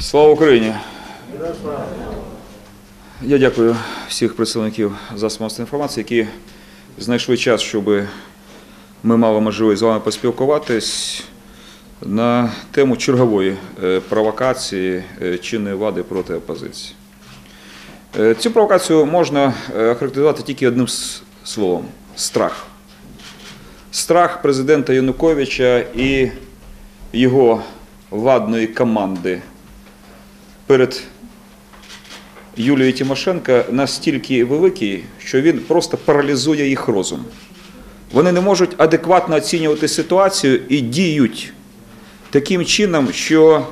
Слава Україні! Я дякую всіх представників засобів масової інформації, які знайшли час, щоб ми мали можливість з вами поспілкуватись на тему чергової е, провокації е, чинної влади проти опозиції. Е, Цю провокацію можна охарактеризувати тільки одним словом страх. Страх президента Януковича і його владної команди перед Юлією Тимошенко настільки великий, що він просто паралізує їх розум. Вони не можуть адекватно оцінювати ситуацію і діють таким чином, що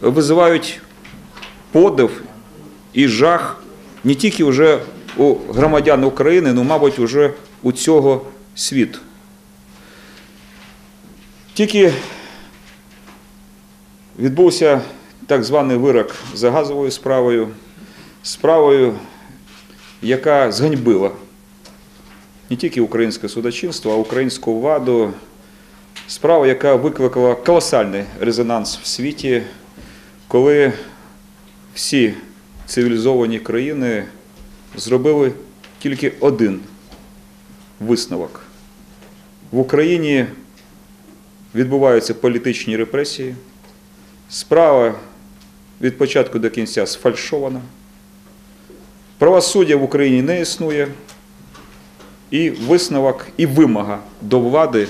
визивають подив і жах не тільки вже у громадян України, ну, мабуть, уже у цього світу. Тільки відбувся так званий вирок за газовою справою, справою, яка зганьбила не тільки українське судочинство, а українську владу. Справа, яка викликала колосальний резонанс в світі, коли всі цивілізовані країни зробили тільки один висновок. В Україні відбуваються політичні репресії. Справа від початку до кінця сфальшована. Правосуддя в Україні не існує. І висновок, і вимога до влади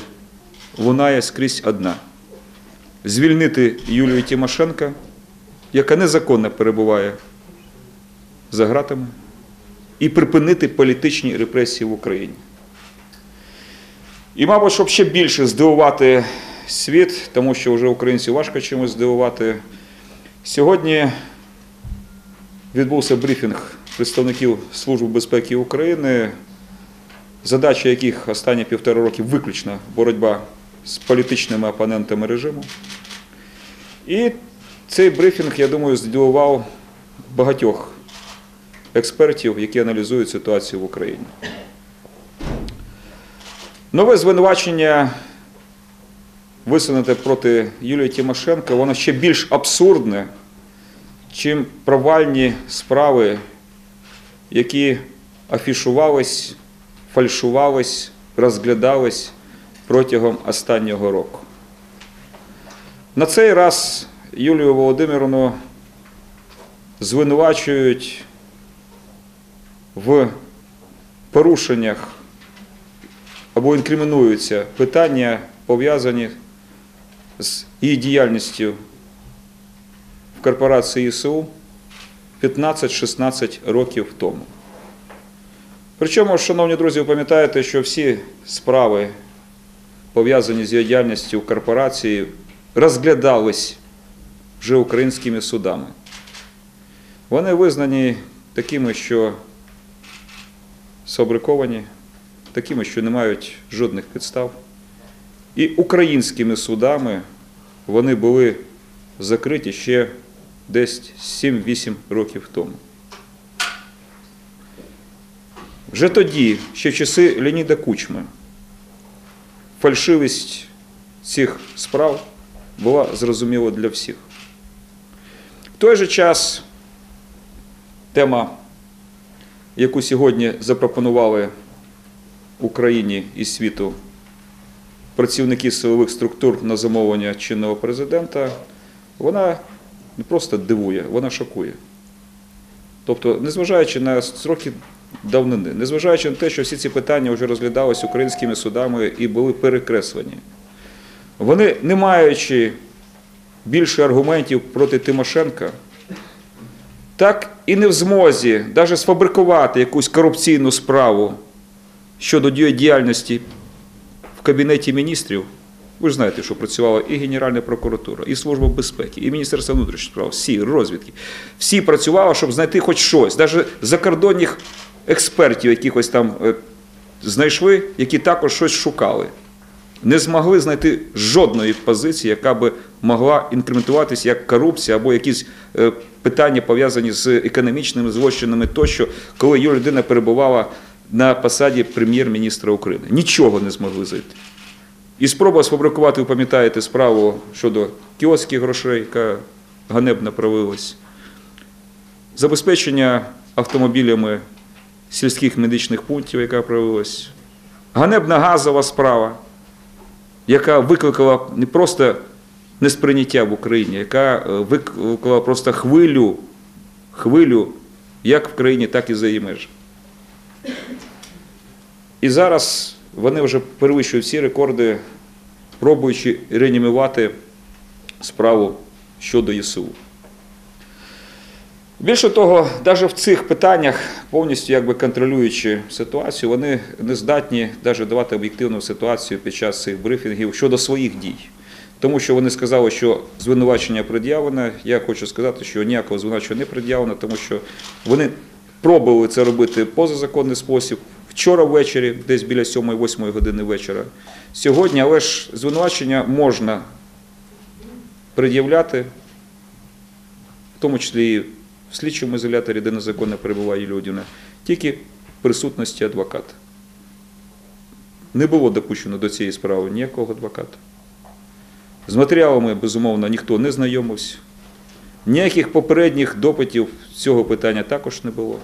лунає скрізь одна: звільнити Юлію Тимошенко, яка незаконно перебуває за ґратами, і припинити політичні репресії в Україні. І, мабуть, щоб ще більше здивувати світ, тому що вже українців важко чимось здивувати. Сьогодні відбувся брифінг представників Служби безпеки України, задача яких останні півтора роки виключно боротьба з політичними опонентами режиму. І цей брифінг, я думаю, здивував багатьох експертів, які аналізують ситуацію в Україні. Нове звинувачення висунуте проти Юлії Тимошенко, воно ще більш абсурдне, чим провальні справи, які афішувались, фальшувались, розглядались протягом останнього року. На цей раз Юлію Володимировну звинувачують в порушеннях або інкримінуються питання, пов'язані з її діяльністю в корпорації ІСУ 15-16 років тому. Причому, шановні друзі, ви пам'ятаєте, що всі справи, пов'язані з її діяльністю корпорації, розглядались вже українськими судами. Вони визнані такими, що сфабриковані, такими, що не мають жодних підстав. І українськими судами вони були закриті ще десь 7-8 років тому. Вже тоді, ще в часи Леоніда Кучми, фальшивість цих справ була зрозуміла для всіх. В той же час тема, яку сьогодні запропонували Україні і світу працівники силових структур на замовлення чинного президента, вона не просто дивує, вона шокує. Тобто, незважаючи на строки давнини, незважаючи на те, що всі ці питання вже розглядалися українськими судами і були перекреслені, вони, не маючи більше аргументів проти Тимошенка, так і не в змозі навіть сфабрикувати якусь корупційну справу щодо діяльності в Кабінеті міністрів. Ви ж знаєте, що працювала і Генеральна прокуратура, і Служба безпеки, і Міністерство внутрішніх справ, всі розвідки. Всі працювали, щоб знайти хоч щось. Навіть закордонних експертів, якихось там е, знайшли, які також щось шукали. Не змогли знайти жодної позиції, яка би могла інкрементуватися як корупція або якісь е, питання пов'язані з економічними злочинами тощо, коли її людина перебувала на посаді прем'єр-міністра України. Нічого не змогли зайти. І спроба сфабрикувати, ви пам'ятаєте, справу щодо кіоских грошей, яка ганебно провелась, забезпечення автомобілями сільських медичних пунктів, яка провелась, ганебна газова справа, яка викликала не просто несприйняття в Україні, яка е, викликала просто хвилю, хвилю як в країні, так і за її межами. І зараз вони вже перевищують всі рекорди, пробуючи реанімувати справу щодо ЄСУ. Більше того, навіть в цих питаннях, повністю якби контролюючи ситуацію, вони не здатні навіть давати об'єктивну ситуацію під час цих брифінгів щодо своїх дій. Тому що вони сказали, що звинувачення пред'явлене. Я хочу сказати, що ніякого звинувачення не пред'явлено, тому що вони пробували це робити позазаконний спосіб. Вчора ввечері, десь біля 7-8 години вечора. Сьогодні, але ж звинувачення можна пред'являти, в тому числі і в слідчому ізоляторі, де незаконно перебуває людина, тільки в присутності адвоката. Не було допущено до цієї справи ніякого адвоката. З матеріалами, безумовно, ніхто не знайомився. Ніяких попередніх допитів цього питання також не було.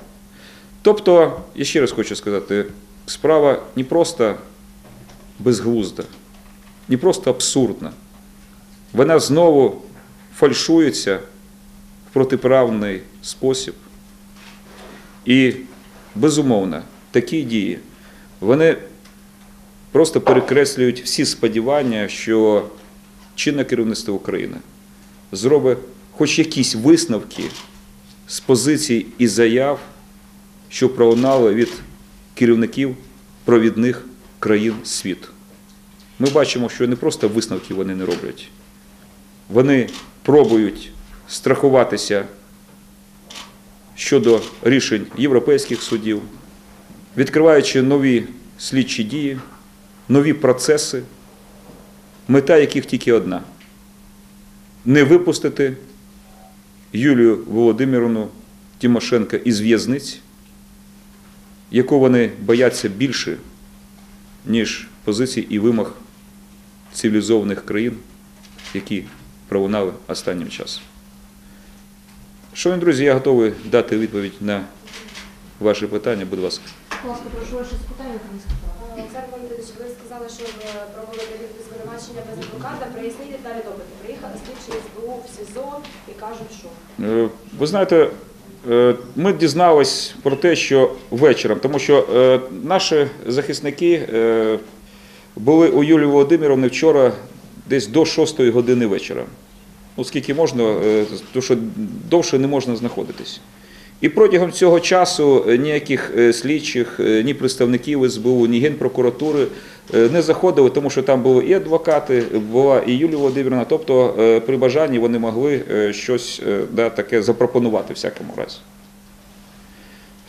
Тобто, я ще раз хочу сказати, справа не просто безглузда, не просто абсурдна. Вона знову фальшується в протиправний спосіб. І, безумовно, такі дії, вони просто перекреслюють всі сподівання, що чинне керівництво України зробить хоч якісь висновки з позицій і заяв, що пролунали від керівників провідних країн світу. Ми бачимо, що не просто висновки вони не роблять. Вони пробують страхуватися щодо рішень європейських судів, відкриваючи нові слідчі дії, нові процеси, мета яких тільки одна не випустити Юлію Володимировну Тимошенко із в'язниць, яку вони бояться більше, ніж позицій і вимог цивілізованих країн, які пролунали останнім часом. Шановні друзі, я готовий дати відповідь на ваші питання, будь ласка. Будь ласка, прошу ваше запитання, українська права. Олександр Леонідович, ви сказали, що ви провели звинувачення без адвоката. Проясніть деталі допиту. Приїхали слідчі СБУ в СІЗО і кажуть, що Е, Ви знаєте, е, ми дізнались про те, що вечором, тому що е, наші захисники е, були у Юлії Володимировни вчора десь до 6 години вечора. Ну, скільки можна, е, тому що довше не можна знаходитись. І протягом цього часу е, ніяких е, слідчих, е, ні представників СБУ, ні Генпрокуратури не заходили, тому що там були і адвокати, була і Юлія Володимирівна. Тобто при бажанні вони могли щось да, таке запропонувати всякому разі.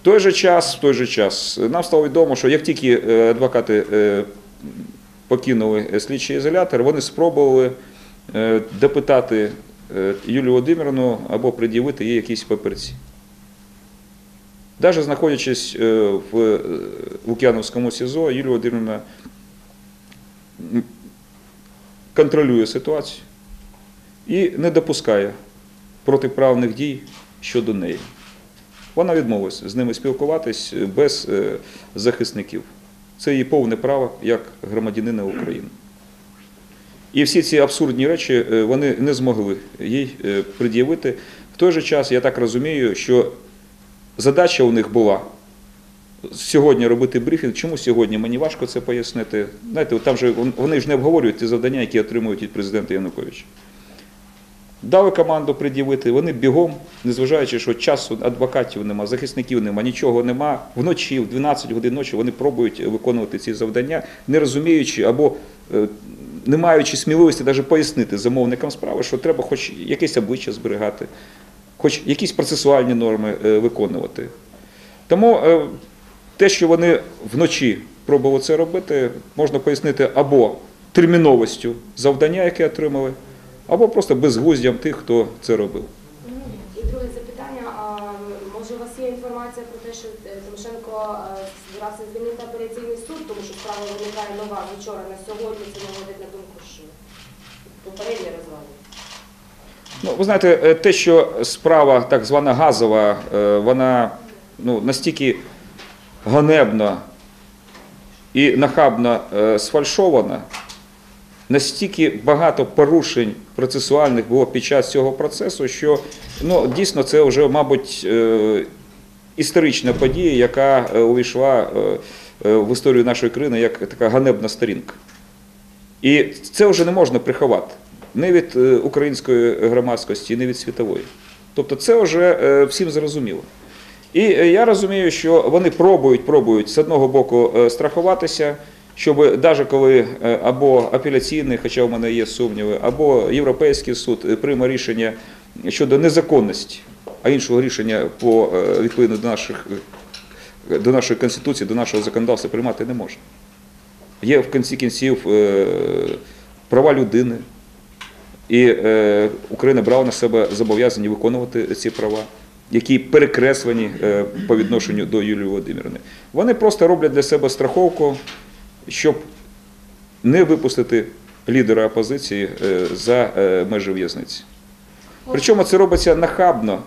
В той же час, в той же час нам стало відомо, що як тільки адвокати покинули слідчий ізолятор, вони спробували допитати Юлію Володимирівну або пред'явити їй якісь папірці. Навіть знаходячись е, в е, Лук'яновському СІЗО, Юлія Володимирівна контролює ситуацію і не допускає протиправних дій щодо неї. Вона відмовилась з ними спілкуватись без е, захисників. Це її повне право як громадянина України. І всі ці абсурдні речі вони не змогли їй пред'явити. В той же час, я так розумію, що задача у них була сьогодні робити брифінг. Чому сьогодні? Мені важко це пояснити. Знаєте, там же вони ж не обговорюють ті завдання, які отримують від президента Януковича. Дали команду пред'явити, вони бігом, незважаючи, що часу адвокатів нема, захисників нема, нічого нема. Вночі, в 12 годин ночі вони пробують виконувати ці завдання, не розуміючи або е, не маючи сміливості навіть пояснити замовникам справи, що треба хоч якесь обличчя зберігати, хоч якісь процесуальні норми е, виконувати. Тому е, те, що вони вночі пробували це робити, можна пояснити або терміновістю завдання, яке отримали, або просто безглуздям тих, хто це робив. і друге запитання. питання. А може у вас є інформація про те, що е, Тимошенко збирався звільнити апеляційний суд, тому що справа виникає нова вчора на сьогодні. Це наводить на думку, що попереднє розвалюється. Ну, ви знаєте, е, те, що справа так звана газова, е, вона ну, настільки ганебно і нахабно е, сфальшована, настільки багато порушень процесуальних було під час цього процесу, що ну, дійсно це вже, мабуть, історична подія, яка увійшла в історію нашої країни як така ганебна сторінка. І це вже не можна приховати не від е, української громадськості, не від світової. Тобто це вже е, всім зрозуміло. І е, я розумію, що вони пробують, пробують з одного боку страхуватися, щоб навіть коли або апеляційний, хоча в мене є сумніви, або Європейський суд прийме рішення щодо незаконності, а іншого рішення по відповідно до наших до нашої конституції, до нашого законодавства приймати не може. Є в кінці кінців права людини, і е, Україна брала на себе зобов'язання виконувати ці права, які перекреслені е, по відношенню до Юлії Володимирівни. Вони просто роблять для себе страховку, щоб не випустити лідера опозиції е, за е, межі в'язниці. Причому це робиться нахабно.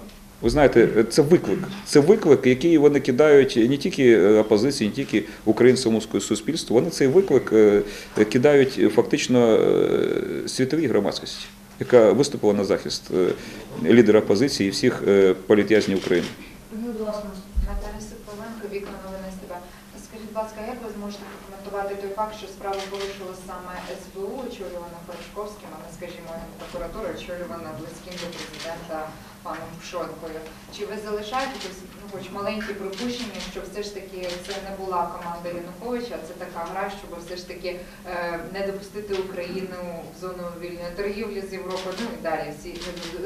Ви знаєте, це виклик. Це виклик, який вони кидають не тільки е, опозиції, не тільки українському суспільству. Вони цей виклик е, кидають фактично е, світовій громадськості, яка виступила на захист е, лідера опозиції і всіх е, політв'язнів України. Ну, будь ласка. Наталя Соколенко, вікна новини з тебе. Скажіть, будь ласка, як ви зможете прокоментувати той факт, що справа вирушила саме СБУ, очолювана Порошковським, а не, скажімо, прокуратура, очолювана близьким до президента паном Пшонкою? Чи ви залишаєте хоч маленькі припущення, що все ж таки це не була команда Януковича, а це така гра, щоб все ж таки е, не допустити Україну в зону вільної торгівлі з Європою, ну і далі всі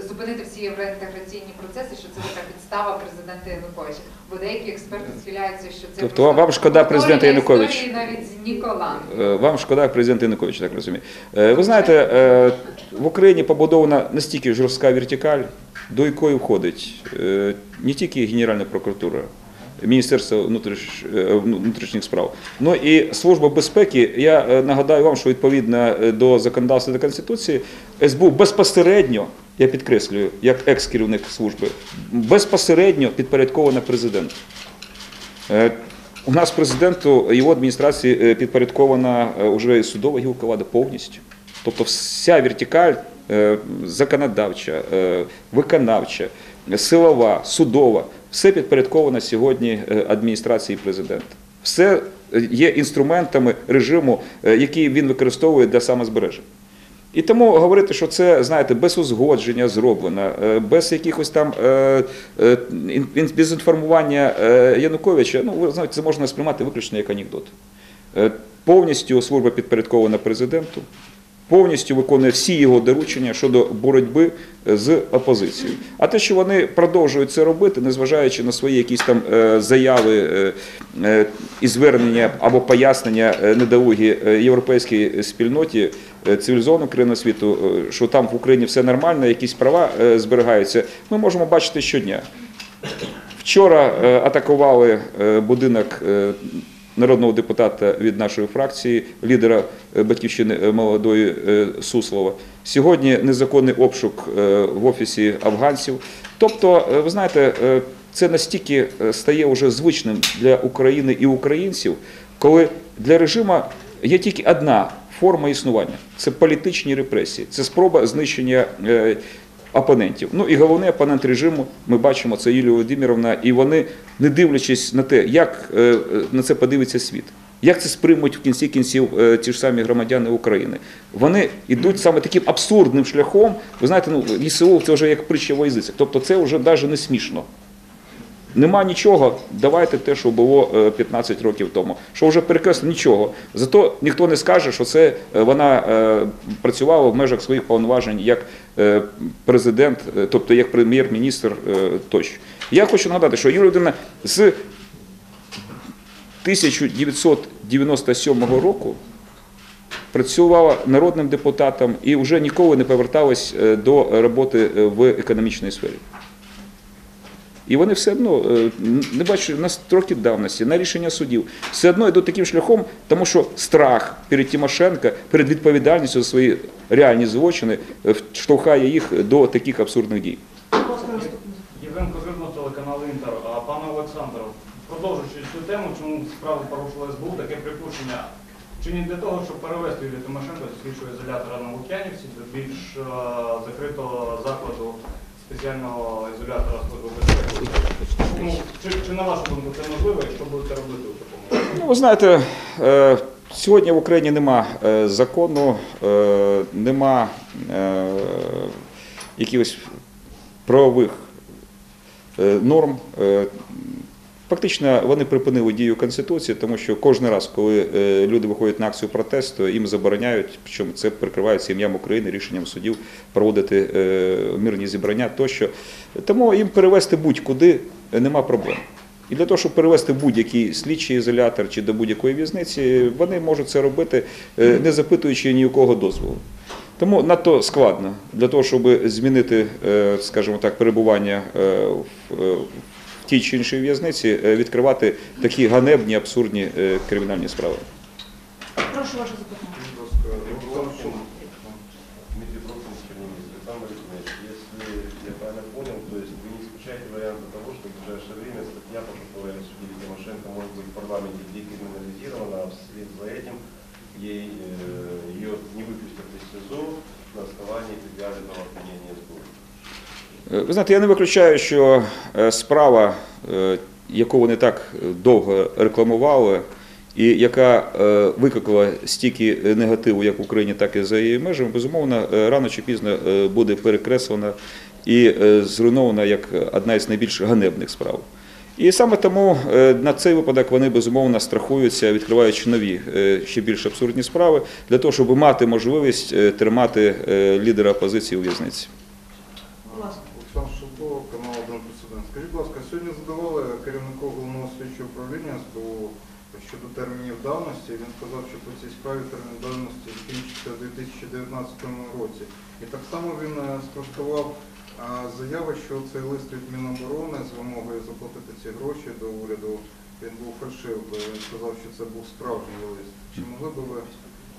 зупинити всі євроінтеграційні процеси, що це така підстава президента Януковича. Бо деякі експерти схиляються, що це Тобто вам шкода президента Януковича? навіть з Ніколан. Е, Вам шкода президента Януковича, так розумію. Е, Ви знаєте, е, в Україні побудована настільки жорстка вертикаль, до якої входить е, не тільки Генеральна прокуратура, Міністерство е, внутрішніх справ, ну і Служба безпеки. Я е, нагадаю вам, що відповідно до законодавства та Конституції СБУ безпосередньо, я підкреслюю, як екс-керівник служби, безпосередньо підпорядкована президенту. У нас президенту його адміністрації підпорядкована е, уже судова гілка влади повністю. Тобто вся вертикаль законодавча, е, виконавча, силова, судова, все підпорядковано сьогодні е, адміністрації президента. Все е, є інструментами режиму, е, який він використовує для самозбереження. І тому говорити, що це, знаєте, без узгодження зроблено, е, без якихось там е, е, без інформування е, Януковича, ну ви знаєте, це можна сприймати виключно як анекдот. Е, Повністю служба підпорядкована президенту, повністю виконує всі його доручення щодо боротьби з опозицією. А те, що вони продовжують це робити, незважаючи на свої якісь там е, заяви е, е, і звернення або пояснення е, недолугі е, європейській спільноті е, цивілізованого країни світу, е, що там в Україні все нормально, якісь права е, зберігаються, ми можемо бачити щодня. Вчора е, атакували е, будинок е, народного депутата від нашої фракції, лідера е, батьківщини е, молодої е, Суслова. Сьогодні незаконний обшук в офісі афганців. Тобто, ви знаєте, це настільки стає вже звичним для України і українців, коли для режиму є тільки одна форма існування це політичні репресії, це спроба знищення опонентів. Ну і головний опонент режиму, ми бачимо, це Юлія Володимировна, і вони, не дивлячись на те, як е, е, на це подивиться світ. Як це сприймуть в кінці кінців е, ті ж самі громадяни України? Вони йдуть саме таким абсурдним шляхом. Ви знаєте, ну ЄСУ це вже як притча в язицях. Тобто це вже навіть не смішно. Нема нічого, давайте те, що було е, 15 років тому. Що вже перекреслено нічого. Зато ніхто не скаже, що це е, вона е, працювала в межах своїх повноважень як е, президент, е, тобто як прем'єр-міністр е, тощо. Я хочу нагадати, що Юлія Володимирівна з 1997 року працювала народним депутатом і вже ніколи не поверталась е, до роботи е, в економічній сфері. І вони все одно е, не бачу на строки давності, на рішення судів, все одно йдуть таким шляхом, тому що страх перед Тимошенко, перед відповідальністю за свої реальні злочини е, штовхає їх до таких абсурдних дій. Євген Козирно, телеканал Інтер. А, Пане Олександре, продовжуючи цю тему, чому справу порушила СБУ, таке припущення. Чи не для того, щоб перевести Юлію Тимошенко з слідчого ізолятора на Лук'янівці до більш е, закритого закладу спеціального ізолятора Служби безпеки? Ну, чи, чи на вашу думку це можливо, і що будете робити у такому? Ну, ви знаєте, е, сьогодні в Україні нема е, закону, е, нема якихось правових норм. Е, Фактично вони припинили дію Конституції, тому що кожен раз, коли е, люди виходять на акцію протесту, їм забороняють, причому це прикривається ім'ям України, рішенням судів проводити е, мирні зібрання тощо. Тому їм перевести будь-куди нема проблем. І для того, щоб перевести будь-який слідчий ізолятор чи до будь-якої в'язниці, вони можуть це робити, е, не запитуючи ні у кого дозволу. Тому надто складно для того, щоб змінити, е, скажімо так, перебування е, в е, в тій чи іншій в'язниці, е, відкривати такі ганебні, абсурдні е, кримінальні справи. Прошу ваше запитання. Дмитрий Прокопов, Чернигов, Александр Ильич, если я правильно понял, то есть вы не исключаете варианта того, что в ближайшее время статья, по которой судили Тимошенко, может быть в парламенте декриминализирована, а вслед за этим ей, э, ее не выпустят из СИЗО на основании предъявленного обвинения СБУ. Е, ви знаєте, я не виключаю, що е, справа, е, яку вони так довго рекламували, і яка е, викликала стільки негативу як в Україні, так і за її межами, безумовно, е, рано чи пізно е, буде перекреслена і е, зруйнована як одна із найбільш ганебних справ. І саме тому е, на цей випадок вони безумовно страхуються, відкриваючи нові е, ще більш абсурдні справи, для того, щоб мати можливість е, тримати е, лідера опозиції у в'язниці. Будь ласка. Олександр Шевков, канал «Один плюс один». Скажіть, будь ласка, сьогодні задавали керівнику головного слідчого управління СБУ щодо термінів давності. Він сказав, що по цій справі термін давності закінчиться у 2019 році. І так само він е, спростував заяви, що цей лист від Міноборони з вимогою заплатити ці гроші до уряду. Він був фальшивкою. Він сказав, що це був справжній лист. Чи могли б ви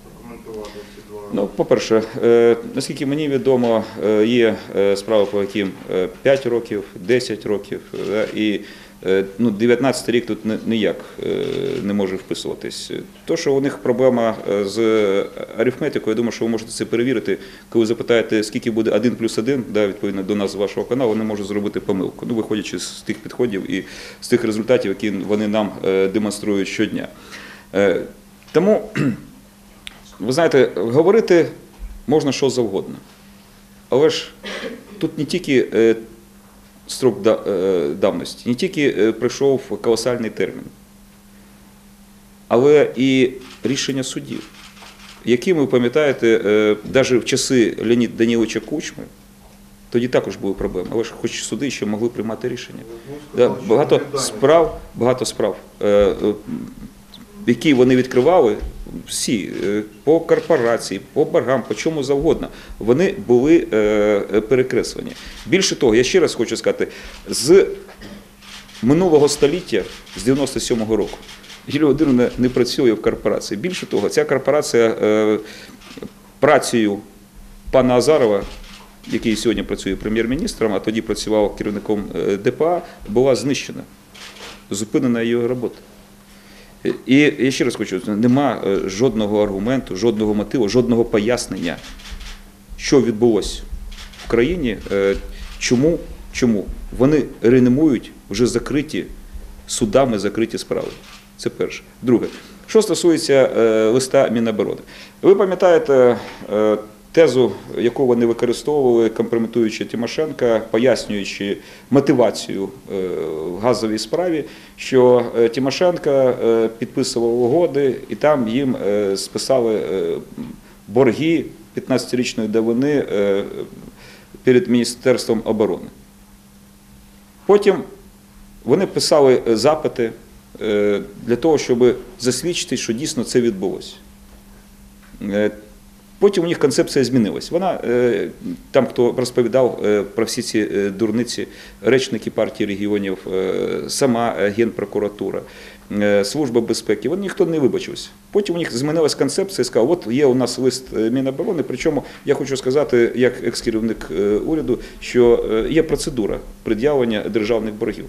прокоментувати ці два? Ну, по-перше, е, наскільки мені відомо, е, є е, справи, по яким е, 5 років, 10 років, е, і е, ну, 19 рік тут ніяк е, не може вписуватись. То, що у них проблема е, з арифметикою, я думаю, що ви можете це перевірити. Коли ви запитаєте, скільки буде 1 плюс 1, да, відповідно до назви вашого каналу, вони можуть зробити помилку. Ну, виходячи з тих підходів і з тих результатів, які вони нам е, демонструють щодня. Е, Тому ви знаєте, говорити можна що завгодно. Але ж тут не тільки е, строк е, давності, не тільки е, прийшов колосальний термін, але і рішення судів, які ви пам'ятаєте, навіть в часи Леоніда Даніловича Кучми, тоді також були проблеми. Але ж хоч суди ще могли приймати рішення. Да, багато справ, багато справ, е, е, які вони відкривали, всі е, по корпорації, по боргам, по чому завгодно, вони були е, е, перекреслені. Більше того, я ще раз хочу сказати, з минулого століття, з 97-го року, Юлія Володимирівна не працює в корпорації. Більше того, ця корпорація працею пана Азарова, який сьогодні працює прем'єр-міністром, а тоді працював керівником ДПА, була знищена, зупинена її робота. І я ще раз хочу, нема е, жодного аргументу, жодного мотиву, жодного пояснення, що відбулося в країні, е, чому, чому вони реанімують вже закриті судами закриті справи. Це перше. Друге, що стосується е, листа Міноборони. Ви пам'ятаєте тезу, яку вони використовували, компрометуючи Тимошенка, пояснюючи мотивацію е, в газовій справі, що е, Тимошенко е, підписував угоди і там їм списали борги 15-річної давини перед Міністерством оборони. Потім вони писали запити для того, щоб засвідчити, що дійсно це відбулося. Потім у них концепція змінилась. Вона е, там, хто розповідав е, про всі ці е, дурниці, речники партії регіонів, сама генпрокуратура, служба безпеки, вони ніхто не вибачився. Потім у них змінилась концепція і сказав, от є у нас лист Міноборони. Причому я хочу сказати, як екс-керівник уряду, що є процедура пред'явлення державних боргів.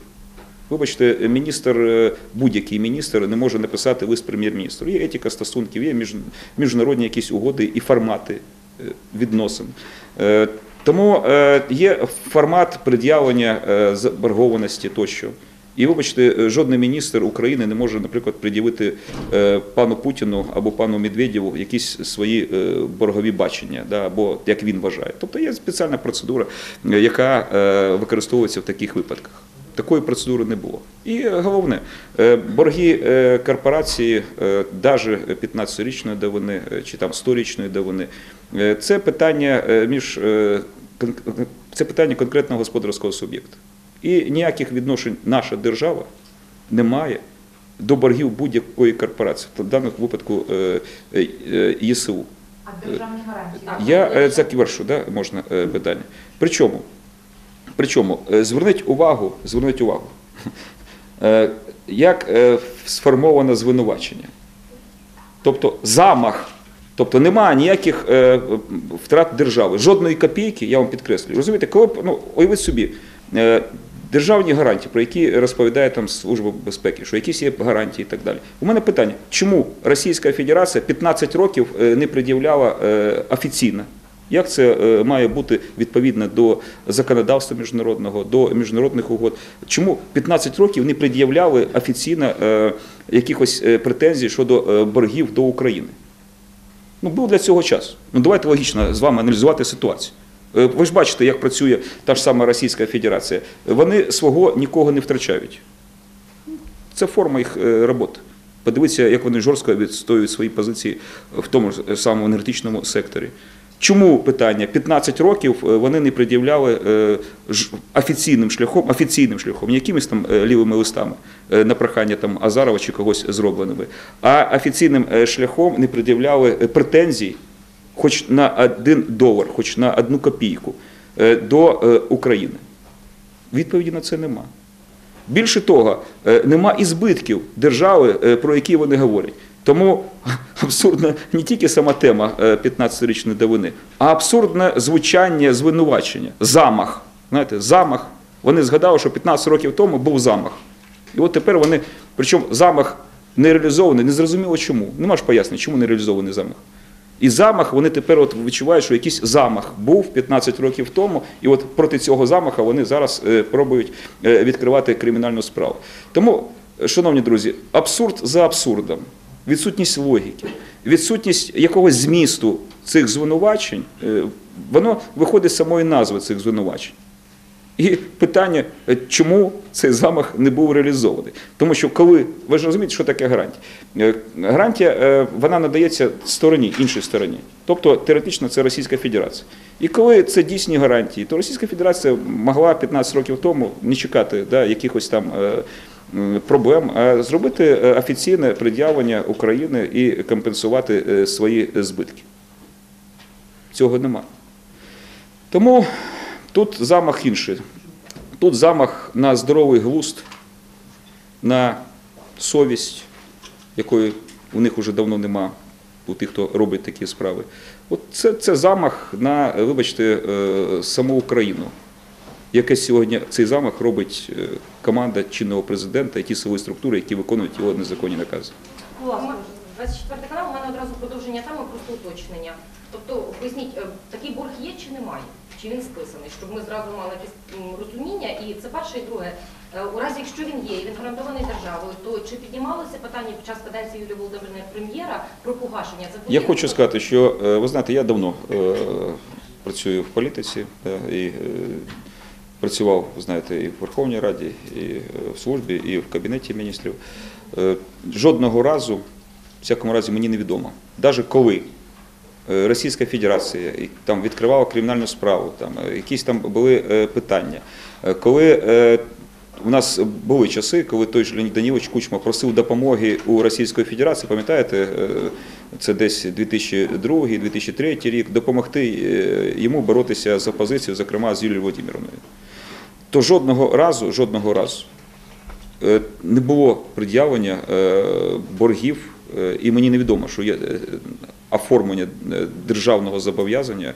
Вибачте, міністр, е, будь-який міністр не може написати лист прем'єр-міністру. Є етика стосунків, є між- міжнародні якісь угоди і формати е, відносин. Е, Тому є формат пред'явлення заборгованості тощо. І вибачте, жодний міністр України не може, наприклад, пред'явити е, пану Путіну або пану Медведєву якісь свої боргові бачення, або як він вважає. Тобто є спеціальна процедура, яка використовується в таких випадках. Такої процедури не було. І е, головне, е, борги е, корпорації, навіть 15-річної давини чи там 100-річної давини, це питання між це питання конкретного господарського суб'єкта. І ніяких відношень наша держава не має до боргів будь-якої корпорації, в даному випадку ЄСУ. А державні гарантії? Я е, да, можна питання. Причому, причому е, зверніть увагу, зверніть увагу, е, як е, сформовано звинувачення. Тобто замах, тобто немає ніяких втрат держави, жодної копійки, я вам підкреслюю. Розумієте, коли ну, уявіть собі, державні гарантії, про які розповідає там Служба безпеки, що якісь є гарантії і так далі. У мене питання, чому Російська Федерація 15 років не пред'являла офіційно? Як це е, має бути відповідно до законодавства міжнародного, до міжнародних угод? Чому 15 років не пред'являли офіційно е, якихось е, претензій щодо боргів до України? Ну, був для цього час. Ну, давайте логічно з вами аналізувати ситуацію. Ви ж бачите, як працює та ж сама Російська Федерація. Вони свого нікого не втрачають. Це форма їх роботи. Подивіться, як вони жорстко відстоюють свої позиції в тому ж самому енергетичному секторі. Чому питання? 15 років е, вони не пред'являли е, офіційним шляхом, офіційним шляхом, не якимись там е, лівими листами на прохання там Азарова чи когось зробленими, а офіційним шляхом не пред'являли претензій хоч на один долар, хоч на одну копійку до України. Відповіді на це нема. Більше того, нема і збитків держави, про які вони говорять. Тому абсурдна не тільки сама тема е, 15-річної давини, а абсурдне звучання звинувачення, замах. Знаєте, замах. Вони згадали, що 15 років тому був замах. І от тепер вони, причому замах не реалізований, не зрозуміло чому. Нема ж пояснення, чому не реалізований замах. І замах вони тепер от відчувають, що якийсь замах був 15 років тому, і от проти цього замаха вони зараз е, пробують е, відкривати кримінальну справу. Тому, е, шановні друзі, абсурд за абсурдом, відсутність логіки, відсутність якогось змісту цих звинувачень, е, воно виходить з самої назви цих звинувачень. І питання, е, чому цей замах не був реалізований? Тому що коли ви ж розумієте, що таке гарантія? Е, Гарантія вона надається стороні, іншій стороні. Тобто теоретично це Російська Федерація. І коли це дійсні гарантії, то Російська Федерація могла 15 років тому не чекати да, якихось там проблем, а зробити е, офіційне пред'явлення України і компенсувати е, свої збитки. Цього нема. Тому тут замах інший. Тут замах на здоровий глузд, на совість, якої у них вже давно нема, у тих, хто робить такі справи. От це, це замах на, вибачте, е, саму Україну. Яке сьогодні цей замах робить е, команда чинного президента і ті силові структури, які виконують його незаконні накази. Будь ласка. 24 канал, у мене одразу продовження теми, просто уточнення. Тобто, поясніть, е, такий борг є чи немає? Чи він списаний? Щоб ми зразу мали якесь розуміння. І це перше, і друге. Е, У разі, якщо він є, і він гарантований державою, то чи піднімалося питання під час каденції Юлії Володимирівни прем'єра про погашення? Це Я хочу сказати, що ви знаєте, я давно е, працюю в політиці е, і е, працював, знаєте, і в Верховній Раді, і е, в службі, і в кабінеті міністрів. Е, Жодного разу, в всякому разі, мені невідомо, навіть коли е, Російська Федерація там відкривала кримінальну справу, там якісь там були питання, коли у нас були часи, коли той же Леонід Данілович Кучма просив допомоги у Російської Федерації, пам'ятаєте, е, це десь 2002-2003 рік, допомогти е, йому боротися з опозицією, зокрема з Юлією Володимировною. То жодного разу, жодного разу е, не було пред'явлення боргів, і мені невідомо, що є оформлення державного зобов'язання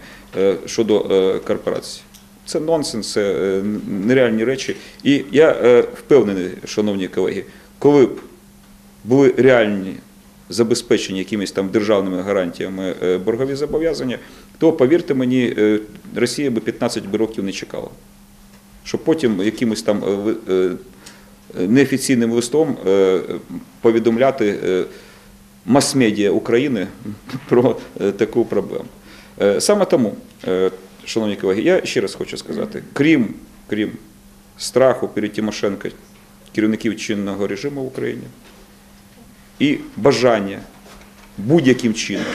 щодо корпорації. Це нонсенс, це е, нереальні речі. І я е, впевнений, шановні колеги, коли б були реальні забезпечені якимись там державними гарантіями е, боргові зобов'язання, то повірте мені, Росія би 15 років не чекала. Щоб потім якимось там неофіційним листом повідомляти мас-медіа України про таку проблему. Саме тому, шановні колеги, я ще раз хочу сказати, крім, крім страху перед Тимошенко керівників чинного режиму в Україні і бажання будь-яким чином,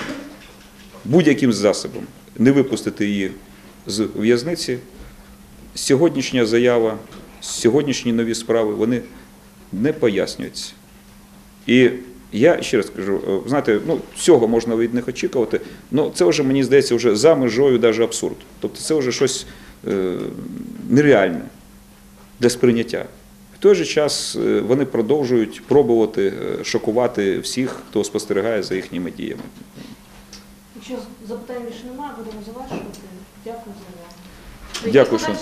будь-яким засобом не випустити її з в'язниці, сьогоднішня заява, сьогоднішні нові справи, вони не пояснюються. І я ще раз кажу, е, знаєте, ну цього можна від них очікувати. але це вже мені здається вже за межою навіть абсурду. Тобто це вже щось е, нереальне для сприйняття. В той же час е, вони продовжують пробувати е, шокувати всіх, хто спостерігає за їхніми діями. Якщо запитань більше немає, будемо завершувати. Дякую за увагу. Дякую? Що,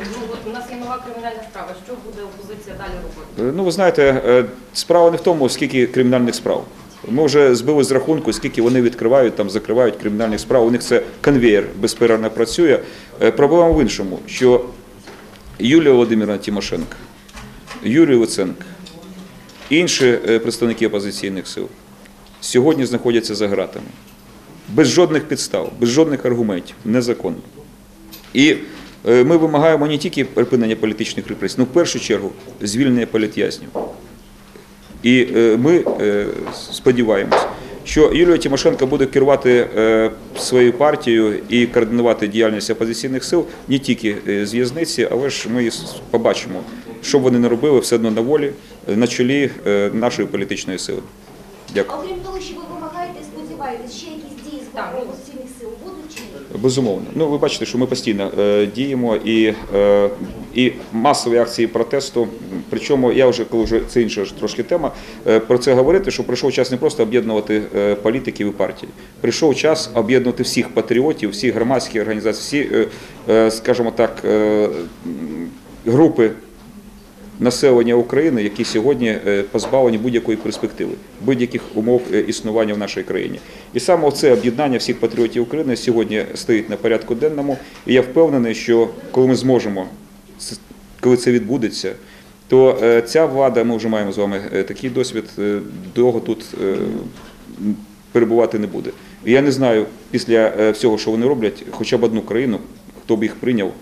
ну, у нас є нова кримінальна справа. Що буде опозиція далі робити? Е, Ну, ви знаєте, е, справа не в тому, скільки кримінальних справ. Ми вже збили з рахунку, скільки вони відкривають, там закривають кримінальних справ. У них це конвеєр безперервно працює. Е, Проблема в іншому, що Юлія Володимирівна Тимошенко, Юрій Луценко, інші представники опозиційних сил сьогодні знаходяться за ґратами. Без жодних підстав, без жодних аргументів, незаконно. І ми вимагаємо не тільки припинення політичних репресій, але в першу чергу звільнення політв'язнів. І е, ми е, сподіваємось, що Юлія Тимошенко буде керувати е, своєю партією і координувати діяльність опозиційних сил не тільки е, з в'язниці, але ж ми побачимо, що б вони не робили все одно на волі, е, на чолі е, нашої політичної сили. Дякую. Окрім того, що ви вимагаєте і сподіваєтесь, ще якісь дії з Так, боку ну, опозиційних сил будуть чи ні? Безумовно. Ну, ви бачите, що ми постійно е, діємо і, е, і масові акції протесту. Причому я вже, коли вже це інша ж трошки тема, е, про це говорити, що прийшов час не просто об'єднувати е, політиків і партії. Прийшов час об'єднувати всіх патріотів, всі громадські організації, всі, е, е, скажімо так, е, групи населення України, які сьогодні е, позбавлені будь-якої перспективи, будь-яких умов е, існування в нашій країні. І саме це об'єднання всіх патріотів України сьогодні стоїть на порядку денному. І я впевнений, що коли ми зможемо, коли це відбудеться, то е, ця влада, ми вже маємо з вами такий досвід, довго тут перебувати не буде. Я не знаю після всього, що вони роблять, хоча б одну країну, хто б їх прийняв.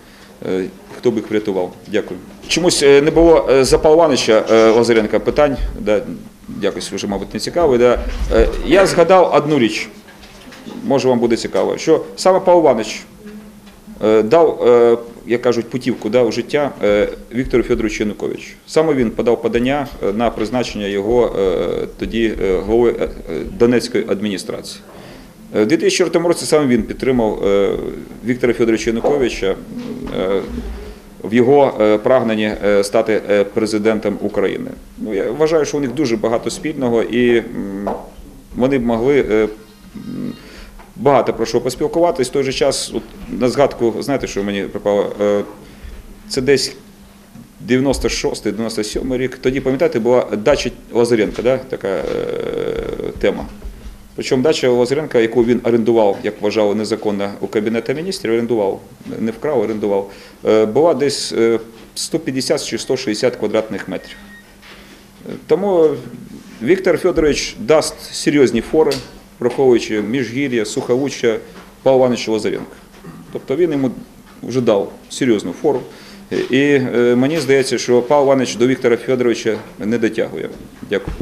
Е, Хто б їх врятував? Дякую. Чомусь е, не було е, за е, Лазаренка питань. Да, якось вже, мабуть, не цікаво. Да. Я згадав одну річ, може вам буде цікаво, що саме Павло дав, як кажуть, путівку да, у життя Віктору Федоровичу Януковичу. Саме він подав подання на призначення його тоді голови Донецької адміністрації. У 2004 році саме він підтримав е, Віктора Федоровича Януковича е, в його е, прагненні стати президентом України. Ну, я вважаю, що у них дуже багато спільного, і вони б могли багато про що поспілкуватись. В той же час, от, на згадку, знаєте, що мені припало? Це десь 96-97 рік. Тоді, пам'ятаєте, була дача Лазаренка, да? така тема. Причому дача Лазаренка, яку він орендував, як вважали незаконно у Кабінеті міністрів, орендував, не вкрав, орендував, е, була десь е, 150 чи 160 квадратних метрів. Е, Тому Віктор Федорович дасть серйозні фори, враховуючи міжгір'я, суховуччя Павла Івановича Лазаренка. Тобто він йому вже дав серйозну фору. І е, мені здається, що Павло Іванович до Віктора Федоровича не дотягує. Дякую.